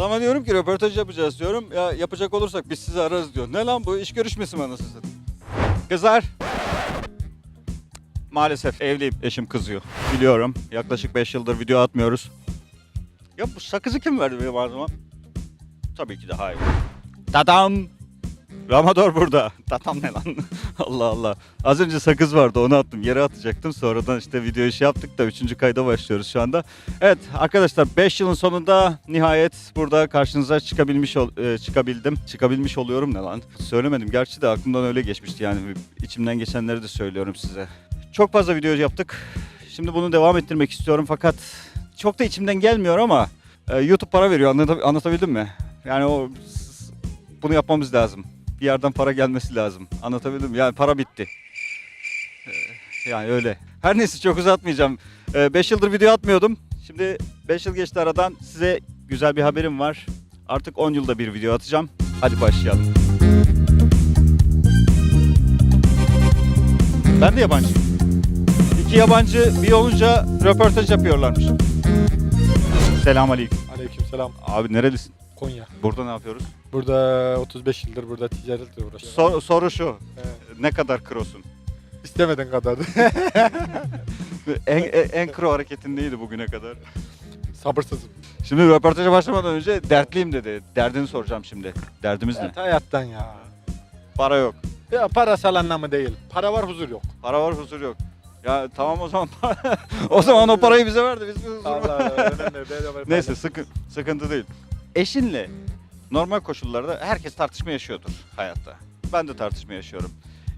Adama diyorum ki röportaj yapacağız diyorum. Ya yapacak olursak biz sizi ararız diyor. Ne lan bu iş görüşmesi mi anasını satayım? Kızlar. Maalesef evliyim. Eşim kızıyor. Biliyorum. Yaklaşık 5 yıldır video atmıyoruz. Ya bu sakızı kim verdi benim ağzıma? Tabii ki de hayır. Tadam! Ramador burada. Tatam ne lan? Allah Allah. Az önce sakız vardı onu attım. Yere atacaktım. Sonradan işte video işi yaptık da 3. kayda başlıyoruz şu anda. Evet arkadaşlar 5 yılın sonunda nihayet burada karşınıza çıkabilmiş ol- e, çıkabildim. Çıkabilmiş oluyorum ne lan? Söylemedim gerçi de aklımdan öyle geçmişti yani içimden geçenleri de söylüyorum size. Çok fazla video yaptık. Şimdi bunu devam ettirmek istiyorum fakat çok da içimden gelmiyor ama e, YouTube para veriyor Anlata- anlatabildim mi? Yani o bunu yapmamız lazım. Bir yerden para gelmesi lazım. Anlatabildim mi? Yani para bitti. E, Yani öyle. Her neyse çok uzatmayacağım. 5 yıldır video atmıyordum. Şimdi 5 yıl geçti aradan. Size güzel bir haberim var. Artık 10 yılda bir video atacağım. Hadi başlayalım. Ben de yabancıyım. İki yabancı bir olunca röportaj yapıyorlarmış. Selamünaleyküm. Aleykümselam. Abi nerelisin? Konya. Burada ne yapıyoruz? Burada 35 yıldır burada ticaretle uğraşıyorum. Sor- soru şu. Evet. Ne kadar krosun? İstemeden kadar. En, en, en kro hareketin neydi bugüne kadar? Sabırsızım. Şimdi röportaja başlamadan önce dertliyim dedi. Derdini soracağım şimdi. Derdimiz ne? Evet, hayattan ya. Para yok. Ya parasal anlamı değil. Para var huzur yok. Para var huzur yok. Ya tamam o zaman o zaman o parayı bize ver de biz huzur Allah önemli. Neyse sıkı, sıkıntı değil. Eşinle normal koşullarda herkes tartışma yaşıyordur hayatta. Ben de tartışma yaşıyorum.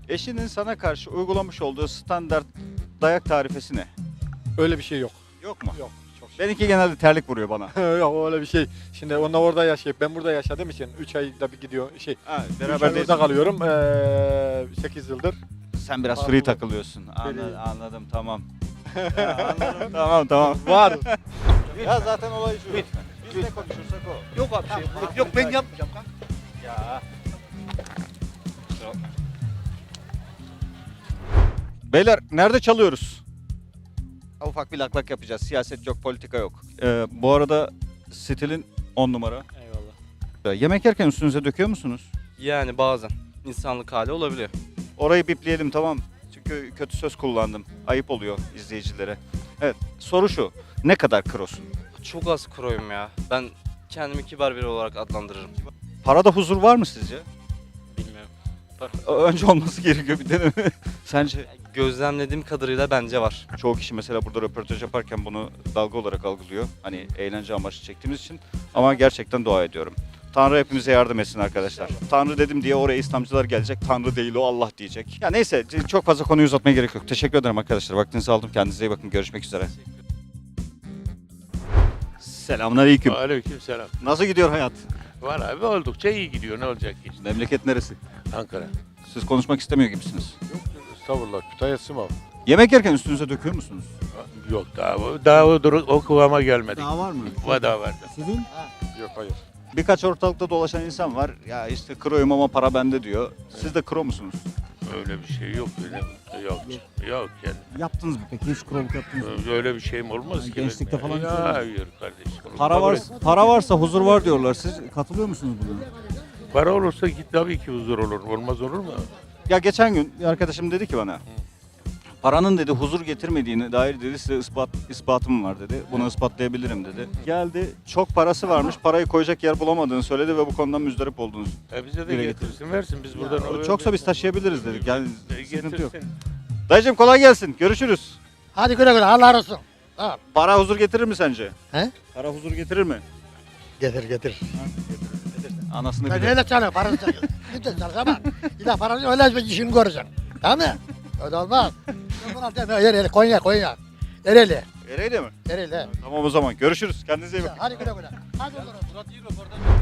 Eşinin sana karşı uygulamış olduğu standart dayak tarifesi ne? Öyle bir şey yok. Yok mu? Yok. Çok Benimki genelde terlik vuruyor bana. yok öyle bir şey. Şimdi onlar orada yaşayıp ben burada yaşadığım için 3 ayda bir gidiyor şey. Ha, Beraber beraber orada kalıyorum. Ee, 8 yıldır. Sen biraz free takılıyorsun. Anladım, anladım tamam. Ya, anladım, tamam tamam. Var. Ya zaten olay şu. Biz ne konuşursak o. Yok abi şey. Yok, yok ben yapmayacağım kanka. Ya. Beyler nerede çalıyoruz? Ha, Ufak bir laklak yapacağız. Siyaset yok, politika yok. Ee, bu arada stilin 10 numara. Eyvallah. Ee, Yemek yerken üstünüze döküyor musunuz? Yani bazen insanlık hali olabiliyor. Orayı bipleyelim tamam. Çünkü kötü söz kullandım. Ayıp oluyor izleyicilere. Evet soru şu. Ne kadar krosun? Çok az kroyum ya. Ben kendimi kibar biri olarak adlandırırım. Parada huzur var mı sizce? Bilmiyorum. Ö- Önce olması gerekiyor bir deneme. Sence? Gözlemlediğim kadarıyla bence var. Çoğu kişi mesela burada röportaj yaparken bunu dalga olarak algılıyor. Hani eğlence amaçlı çektiğimiz için. Ama gerçekten dua ediyorum. Tanrı hepimize yardım etsin arkadaşlar. Tanrı dedim diye oraya İslamcılar gelecek. Tanrı değil o Allah diyecek. Ya neyse çok fazla konuyu uzatmaya gerek yok. Teşekkür ederim arkadaşlar. Vaktinizi aldım. Kendinize iyi bakın. Görüşmek üzere. Selamünaleyküm. Aleyküm selam. Nasıl gidiyor hayat? Var abi oldukça iyi gidiyor. Ne olacak ki işte? Memleket neresi? Ankara. Siz konuşmak istemiyor gibisiniz. Yok estağfurullah. Kütahya Sımav. Yemek yerken üstünüze döküyor musunuz? Yok daha, daha o, dur- o kıvama gelmedik. Daha var mı? Var daha var. Sizin? Yok hayır. Birkaç ortalıkta dolaşan insan var. Ya işte kroyum ama para bende diyor. Siz de kro musunuz? Öyle bir şey yok. Öyle, yok. Yok yani. Yaptınız mı peki? Hiç kroluk yaptınız mı? Öyle bir şeyim olmaz ki. gençlikte benim. falan Ya. Hayır kardeşim. Para Kabul var, et. para varsa huzur var diyorlar. Siz katılıyor musunuz buna? Para olursa git tabii ki huzur olur. Olmaz olur mu? Ya geçen gün bir arkadaşım dedi ki bana. Paranın dedi huzur getirmediğine dair dedi size ispat, ispatım var dedi. Bunu ispatlayabilirim dedi. Geldi çok parası varmış parayı koyacak yer bulamadığını söyledi ve bu konudan müzdarip olduğunu. E bize de Dile getirsin versin. Biz buradan... Ya, çoksa biz taşıyabiliriz dedik. Yani E, sıkıntı yok. getirsin. Dayıcım kolay gelsin. Görüşürüz. Hadi güle güle Allah razı olsun. Tamam. Para huzur getirir mi sence? He? Para huzur getirir mi? Getir getir. Anasını Ben bilir. öyle çalıyor parası çalıyor. Gidin çalışamam. Bir de parası öyle bir işini göreceksin. Tamam mı? Öyle olmaz. Ereğli Konya Konya. Ereğli. Ereğli mi? Ereğli. Tamam o zaman. Görüşürüz. Kendinize iyi bakın. Hadi güle güle. Hadi olur.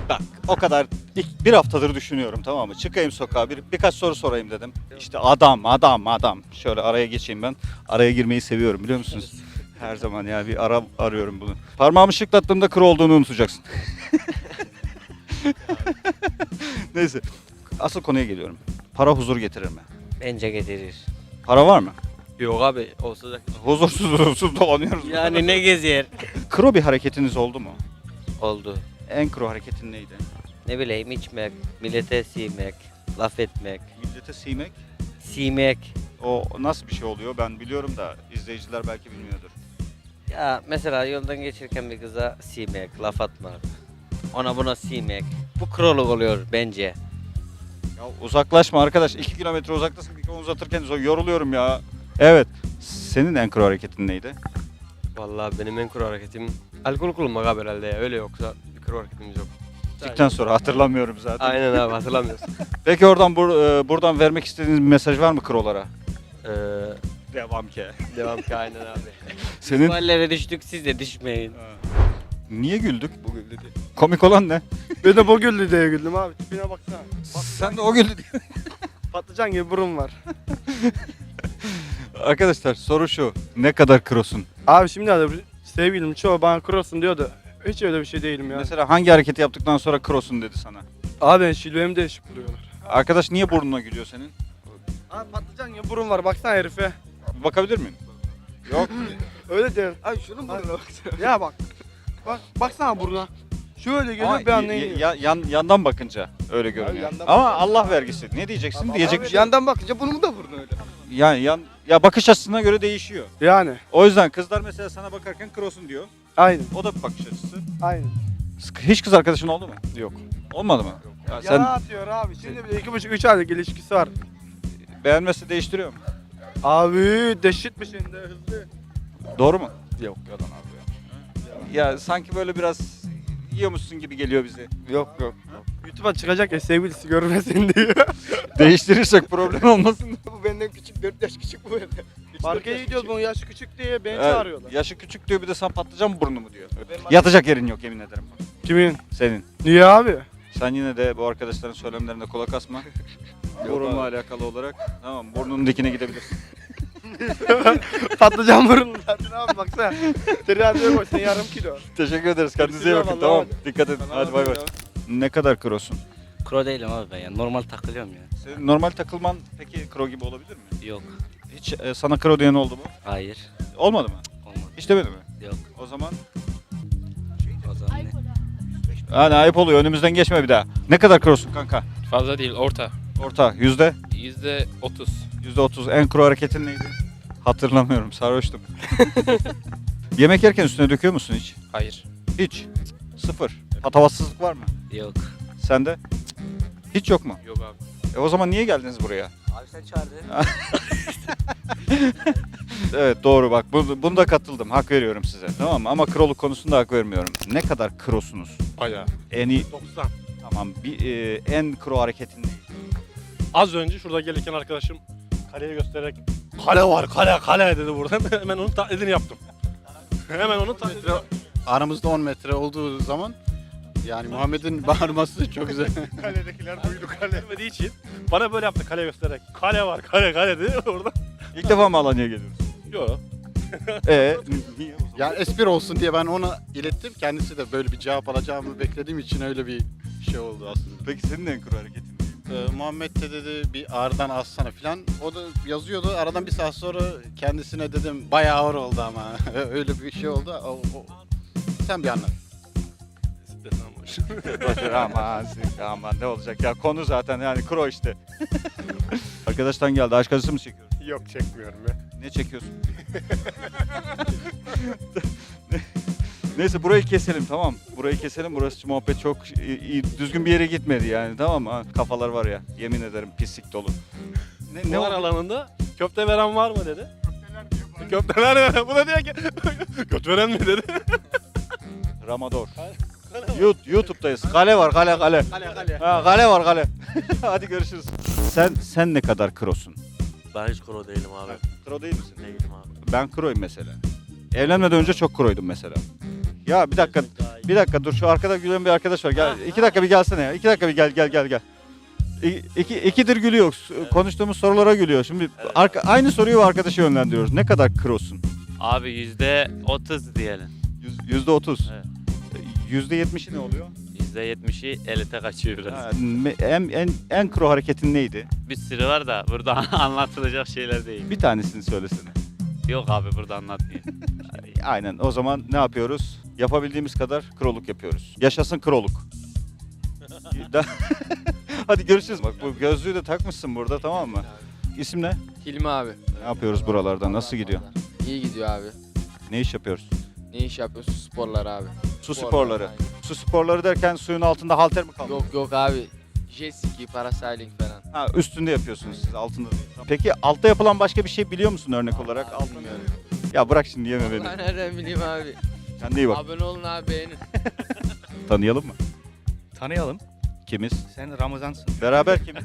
Bak o kadar ilk bir haftadır düşünüyorum tamam mı? Çıkayım sokağa bir, birkaç soru sorayım dedim. İşte adam adam adam. Şöyle araya geçeyim ben. Araya girmeyi seviyorum biliyor musunuz? Her zaman ya bir ara arıyorum bunu. Parmağımı şıklattığımda kır olduğunu unutacaksın. Neyse. Asıl konuya geliyorum. Para huzur getirir mi? Bence getirir. Para var mı? Yok abi olsa da. Huzursuz huzursuz dolanıyoruz. Yani ne gezer? Kro bir hareketiniz oldu mu? Oldu. en kro hareketin neydi? Ne bileyim içmek, millete siymek, laf etmek, Millete siymek. siymek. O nasıl bir şey oluyor ben biliyorum da izleyiciler belki bilmiyordur. Ya mesela yoldan geçirken bir kıza siymek, laf atmak. Ona buna siymek. Bu kroluk oluyor bence. Ya uzaklaşma arkadaş. 2 kilometre uzaktasın. Mikrofonu uzatırken zor- yoruluyorum ya. Evet. Senin en kro hareketin neydi? Vallahi benim en kuru hareketim alkol kullanmak abi herhalde ya. Öyle yoksa bir kuru hareketimiz yok. Gittikten sonra hatırlamıyorum zaten. Aynen abi hatırlamıyorsun. Peki oradan bur- e, buradan vermek istediğiniz bir mesaj var mı krolara? ee, Devam ki. devam ki aynen abi. Senin hallere düştük siz de düşmeyin. niye güldük? Bu güldü Komik olan ne? Ben de bu güldü diye güldüm abi. Tipine baksana. Sen de o güldü. diye. Patlıcan gibi burun var. Arkadaşlar soru şu. Ne kadar krosun? Abi şimdi de sevgilim çoğu bana krosun diyordu. Hiç öyle bir şey değilim ya. Mesela hangi hareketi yaptıktan sonra krosun dedi sana? Abi ben şilvemi değişik buluyorlar. Arkadaş niye burnuna gülüyor senin? Abi patlıcan gibi burun var baksana herife. Bakabilir miyim? Yok. Öyle değil. Abi şunun burnuna baksana. ya bak. Bak baksana burnuna. Şöyle geliyor Ama bir anda y- y- iniyor. ya- yan, yandan bakınca öyle görünüyor. yandan Ama bakınca- Allah vergisi. Ne diyeceksin? Diyecek bir şey. yandan bakınca burnumu da burnu öyle. Ya yan ya bakış açısına göre değişiyor. Yani. O yüzden kızlar mesela sana bakarken krosun diyor. Aynen. O da bir bakış açısı. Aynen. Hiç kız arkadaşın oldu mu? Yok. Olmadı mı? Ya sen atıyor abi. Şimdi bir iki buçuk üç aylık ilişkisi var. beğenmezse değiştiriyor mu? Abi dehşet bir şeyinde hızlı. Doğru mu? Yok yalan abi Ya sanki böyle biraz yiyormuşsun gibi geliyor bize. Yok yok. YouTube'a çıkacak ya sevgilisi görmesin diyor. Değiştirirsek problem olmasın. bu benden küçük 4 yaş küçük bu benden. Markete gidiyoruz bunun yaşı küçük diye beni Evet, çağırıyorlar. Yaşı küçük diyor bir de sen patlıcan burnu mu diyor. Yatacak yerin yok yemin ederim. Kimin? Senin. Niye abi? Sen yine de bu arkadaşların söylemlerine kulak asma. Burunla alakalı olarak. Tamam burnunun dikine gidebilirsin. Patlıcan burunlu zaten abi baksana. Teraziye koy sen yarım kilo. Teşekkür ederiz. Kendinize iyi bakın. vallahi. Tamam. Dikkat edin. Hadi bay bay. Ne kadar krosun? Kro değilim abi ben ya. Normal takılıyorum ya. Senin normal takılman peki kro gibi olabilir mi? Yok. Hiç e, sana kro diyen oldu mu? Hayır. Olmadı mı? Olmadı. Hiç demedi mi? Yok. O zaman O zaman ne? hani ayıp oluyor. Önümüzden geçme bir daha. Ne kadar krosun kanka? Fazla değil, orta. Orta. Yüzde? Yüzde otuz. Yüzde otuz. En kro hareketin neydi? Hatırlamıyorum. Sarhoştum. Yemek yerken üstüne döküyor musun hiç? Hayır. Hiç. Sıfır. Patavatsızlık var mı? Yok. Sende? Hiç yok mu? Yok abi. E o zaman niye geldiniz buraya? Abi sen çağırdın. Evet doğru bak bu, bunda katıldım. Hak veriyorum size. Tamam mı? Ama kroluk konusunda hak vermiyorum. Ne kadar krosunuz? Bayağı. En iyi 90. tamam bir e, en kro hareketin neydi? Az önce şurada gelirken arkadaşım kaleye göstererek kale var kale kale dedi burada. Hemen onun taklidini yaptım. Hemen onun taklidini Aramızda 10 metre olduğu zaman yani Muhammed'in bağırması çok güzel. Kaledekiler duydu kale demediği için bana böyle yaptı kale göstererek. Kale var kale kale dedi orada. İlk defa mı Alanya'ya geliyorsun? Yok. Ee, niye o zaman? yani espri olsun diye ben ona ilettim. Kendisi de böyle bir cevap alacağımı beklediğim için öyle bir şey oldu aslında. Peki senin en kro hareketin Ee, Muhammed de dedi bir ağırdan alsana falan. O da yazıyordu. Aradan bir saat sonra kendisine dedim bayağı ağır oldu ama. öyle bir şey oldu. O, o- Sen bir anlat. Boşver, aman, siz- aman ne olacak ya konu zaten yani kro işte. Arkadaştan geldi aşk acısı mı çekiyorsun? Yok çekmiyorum ya. Ne çekiyorsun? Neyse burayı keselim tamam. Burayı keselim. Burası muhabbet çok iyi- düzgün bir yere gitmedi yani tamam mı? Ha, Kafalar var ya yemin ederim pislik dolu. Ne, Ne var alanında? Köfte veren var mı dedi. Köfteler veren. Bu da diyor ki göt veren mi dedi. Ramador. Yout- YouTube'dayız. Kale var kale kale. Kale kale. Ha, kale var kale. Hadi görüşürüz. Sen sen ne kadar krosun? Ben hiç kuru değilim abi. Kro değil misin? Değilim abi. Ben kroyum mesela. Evlenmeden önce çok kroydum mesela. Ya bir dakika, bir dakika dur şu arkada gülen bir arkadaş var. Gel, iki dakika bir gelsene ya. İki dakika bir gel gel gel gel. İ- İki, ikidir gülüyor. S- Konuştuğumuz sorulara gülüyor. Şimdi arka, aynı soruyu arkadaşa yönlendiriyoruz. Ne kadar krosun? Abi yüzde otuz diyelim. Yüz- Yüzde otuz. Evet. Yüzde yetmişi ne oluyor? Yüzde yetmişi elite kaçıyor biraz. Ha, me- en, en, en kro hareketin neydi? Bir sürü var da burada anlatılacak şeyler değil. Bir tanesini söylesene. Yok abi burada anlatmayayım. Aynen o zaman ne yapıyoruz? Yapabildiğimiz kadar kroluk yapıyoruz. Yaşasın kroluk. Hadi görüşürüz. Bak bu gözlüğü de takmışsın burada tamam mı? İsim ne? Hilmi abi. Ne yapıyoruz buralarda? Nasıl gidiyor? İyi gidiyor abi. Ne iş yapıyoruz? Ne iş yapıyorsun? Sporlar abi. Su Sporlar, sporları. aynen. Su sporları derken suyun altında halter mi kaldı? Yok yok abi. Jet ski, parasailing falan. Ha, üstünde yapıyorsunuz siz altında değil. Peki altta yapılan başka bir şey biliyor musun örnek olarak? Altında Bilmiyorum. Ya bırak şimdi yeme beni. Ben nereden bileyim abi. Kendine iyi bak. Abone olun abi beğenin. Tanıyalım mı? Tanıyalım. Kimiz? Sen Ramazansın. Beraber kimiz?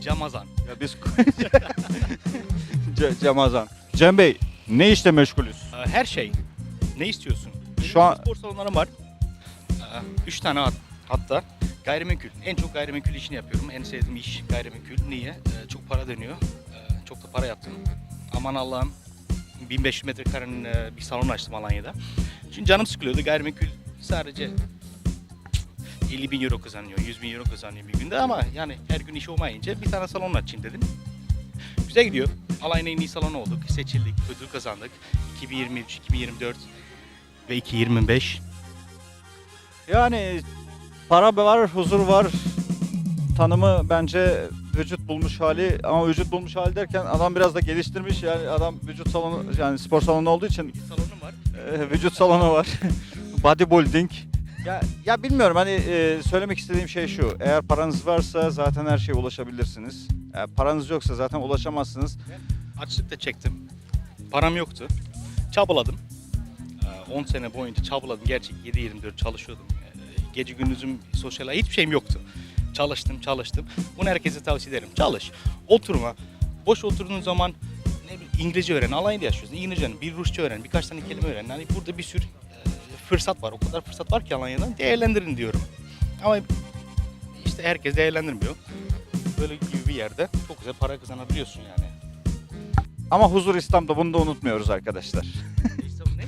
Camazan. ya biz Ce- Cemazan. Cem Bey ne işle meşgulüz? Ee, Her şey. Ne istiyorsun? Şu an- spor salonlarım var. Ee, Üç tane hat- hatta gayrimenkul. En çok gayrimenkul işini yapıyorum. En sevdiğim iş gayrimenkul. Niye? Ee, Çok para dönüyor. Ee, Çok da para yaptım. Aman Allah'ım 1500 metrekarenin e, bir salon açtım Alanya'da. Şimdi canım sıkılıyordu. Gayrimenkul sadece 50 bin euro kazanıyor, 100 bin euro kazanıyor bir günde ama yani her gün iş olmayınca bir tane salon açayım dedim. Güzel gidiyor. Alanya'nın en iyi salonu olduk. Seçildik, ödül kazandık. 2023, 2024 ve 2025. Yani para var, huzur var. Tanımı bence vücut bulmuş hali ama vücut bulmuş hali derken adam biraz da geliştirmiş yani adam vücut salonu yani spor salonu olduğu için Bir salonum var. e, vücut salonu var. Bodybuilding. Ya, ya bilmiyorum hani e, söylemek istediğim şey şu. Eğer paranız varsa zaten her şeye ulaşabilirsiniz. Eğer paranız yoksa zaten ulaşamazsınız. Açlık da çektim. Param yoktu. Çabaladım. Ee, 10 sene boyunca çabaladım. Gerçek 7-24 çalışıyordum. Ee, Gece gündüzüm sosyal hiçbir şeyim yoktu. Çalıştım, çalıştım. Bunu herkese tavsiye ederim. Çalış. Oturma. Boş oturduğun zaman ne bileyim, İngilizce öğren. Alanya'da yaşıyorsun. İngilizce öğren. Bir Rusça öğren. Birkaç tane kelime öğren. Yani burada bir sürü e, fırsat var. O kadar fırsat var ki Alanya'da. Değerlendirin diyorum. Ama işte herkes değerlendirmiyor. Böyle gibi bir yerde çok güzel para kazanabiliyorsun yani. Ama huzur İslam'da bunu da unutmuyoruz arkadaşlar. İşte bu ne?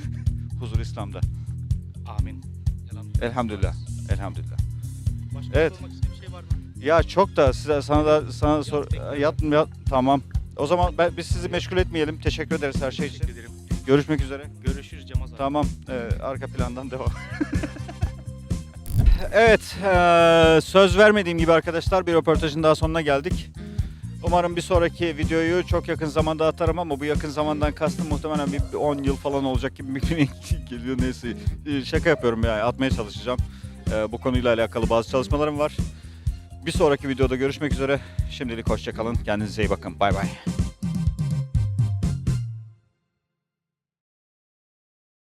Huzur İslam'da. Amin. Elhamdülillah. Elhamdülillah. Elhamdülillah. Başka Evet. Ya çok da size sana da sana da sor yat, yat tamam. O zaman ben, biz sizi meşgul etmeyelim. Teşekkür ederiz her şey için. Teşekkür ederim. Görüşmek üzere. Görüşürüz Cemaz abi. Tamam. ee, arka plandan devam. evet. ee, söz vermediğim gibi arkadaşlar bir röportajın daha sonuna geldik. Umarım bir sonraki videoyu çok yakın zamanda atarım ama bu yakın zamandan kastım muhtemelen bir bir 10 yıl falan olacak gibi bir geliyor neyse. Ee, Şaka yapıyorum yani atmaya çalışacağım. Ee, bu konuyla alakalı bazı çalışmalarım var. Bir sonraki videoda görüşmek üzere. Şimdilik hoşçakalın. Kendinize iyi bakın. Bay bay.